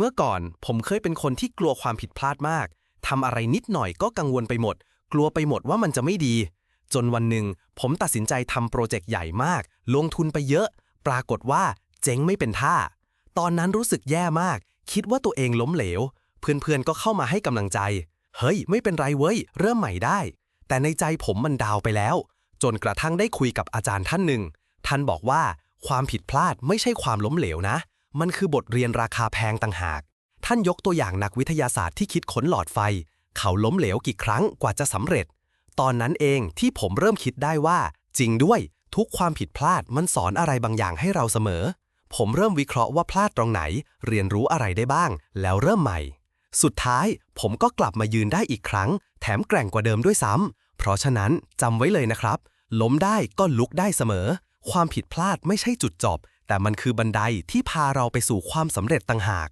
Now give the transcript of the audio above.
เมื่อก่อนผมเคยเป็นคนที่กลัวความผิดพลาดมากทำอะไรนิดหน่อยก็กังวลไปหมด กลัวไปหมดว่ามันจะไม่ดี จนวันหนึ่งผมตัดสินใจทำโปรเจกต์ใหญ่มาก ลงทุนไปเยอะ ปรากฏว่าเจ๊งไม่เป็นท่า ตอนนั้นรู้สึกแย่มาก คิดว่าตัวเองล้มเหลว เพื่อนๆก็เข้ามาให้กำลังใจ เฮ้ย ไม่เป็นไรเว้ย เริ่มใหม่ได้ แต่ในใจผมมันดาวไปแล้ว จนกระทั่งได้คุยกับอาจารย์ท่านหนึ่ง ท่านบอกว่าความผิดพลาดไม่ใช่ความล้มเหลวนะ มันคือบทเรียนราคาแพงต่างหาก ท่านยกตัวอย่างนักวิทยาศาสตร์ที่คิดค้นหลอดไฟ เขาล้มเหลวกี่ครั้งกว่าจะสำเร็จ ตอนนั้นเองที่ผมเริ่มคิดได้ว่า จริงด้วย ทุกความผิดพลาดมันสอนอะไรบางอย่างให้เราเสมอ ผมเริ่มวิเคราะห์ว่าพลาดตรงไหน เรียนรู้อะไรได้บ้าง แล้วเริ่มใหม่ สุดท้าย ผมก็กลับมายืนได้อีกครั้ง แถมแกร่งกว่าเดิมด้วยซ้ำเพราะฉะนั้นจำไว้เลยนะครับ ล้มได้ก็ลุกได้เสมอ ความผิดพลาดไม่ใช่จุดจบ แต่มันคือบันไดที่พาเราไปสู่ความสำเร็จต่างหาก